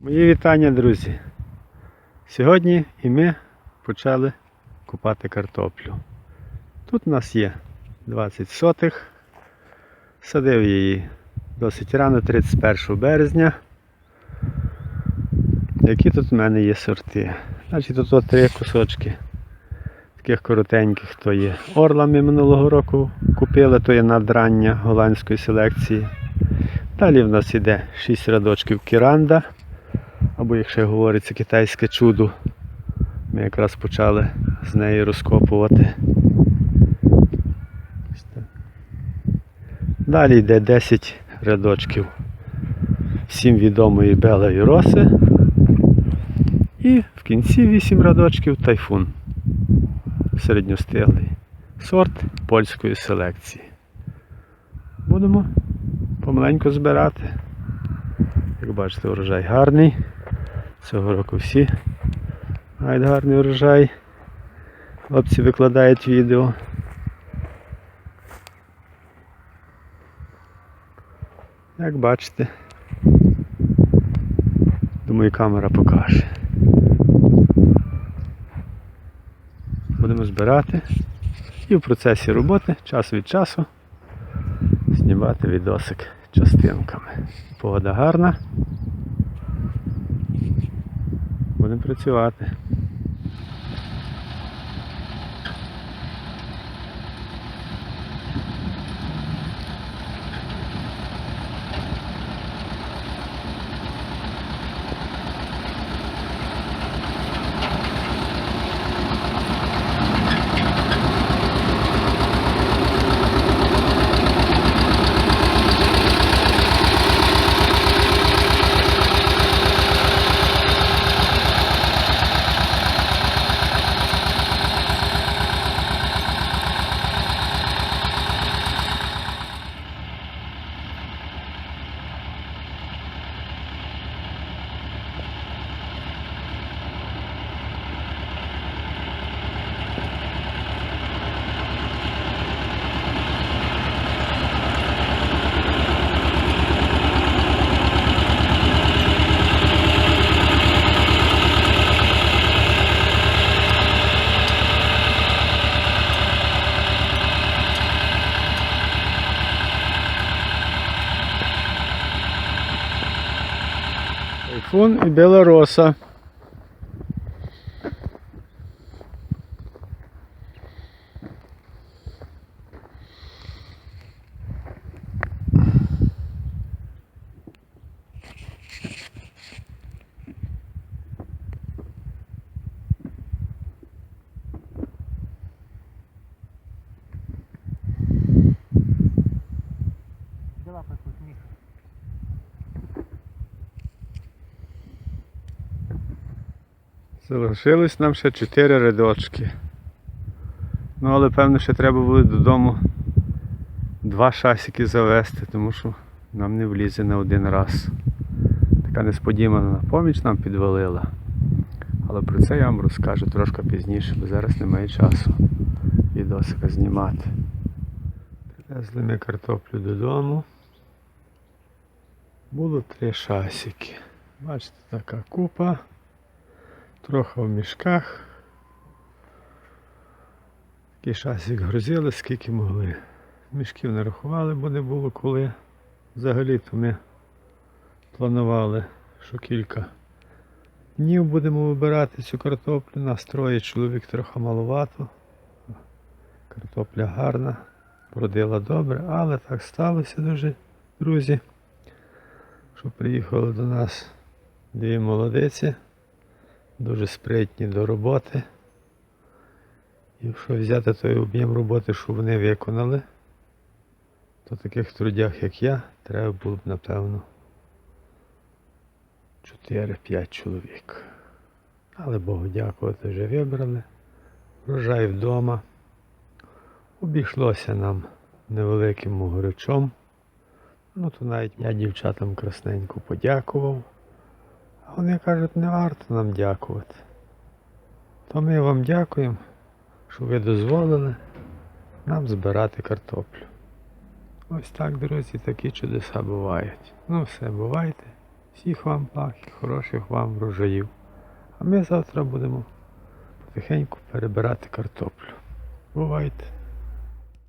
Мої вітання, друзі. Сьогодні і ми почали купати картоплю. Тут у нас є 20 сотих. Садив її досить рано, 31 березня. Які тут в мене є сорти? Значить, тут от три кусочки таких коротеньких, то є орлами минулого року купили, то є надрання голландської селекції. Далі в нас іде 6 рядочків кіранда або як ще говориться китайське чудо. Ми якраз почали з неї розкопувати. Далі йде 10 рядочків всім відомої белої роси. І в кінці 8 рядочків тайфун. Середньостиглий. Сорт польської селекції. Будемо помаленьку збирати. Як бачите, урожай гарний. Цього року всі мають гарний урожай. Хлопці викладають відео. Як бачите, думаю, камера покаже. Будемо збирати і в процесі роботи час від часу знімати відосик частинками. Погода гарна. Будемо працювати. Айфон і Белороса. Залишилось нам ще 4 рядочки. Ну, але певно ще треба буде додому два шасики завести, тому що нам не влізе на один раз. Така несподівана поміч нам підвалила. Але про це я вам розкажу трошки пізніше, бо зараз немає часу відосика знімати. Привезли ми картоплю додому. Було три шасики. Бачите, така купа. Трохи в мішках. Такий шасик грузили, скільки могли. Мішків не рахували, бо не було коли. Взагалі-то ми планували, що кілька днів будемо вибирати цю картоплю. Нас троє чоловік трохи маловато. Картопля гарна, родила добре, але так сталося дуже, друзі. Що приїхали до нас дві молодиці дуже спритні до роботи. Якщо взяти той об'єм роботи, що вони виконали, то таких трудях, як я, треба було б, напевно, 4-5 чоловік. Але Богу дякувати, вже вибрали. Врожай вдома. Обійшлося нам невеликим могорячом. Ну, то навіть я дівчатам красненько подякував. А вони кажуть, не варто нам дякувати. То ми вам дякуємо, що ви дозволили нам збирати картоплю. Ось так, друзі, такі чудеса бувають. Ну все, бувайте. Всіх вам благ і хороших вам врожаїв. А ми завтра будемо потихеньку перебирати картоплю. Бувайте!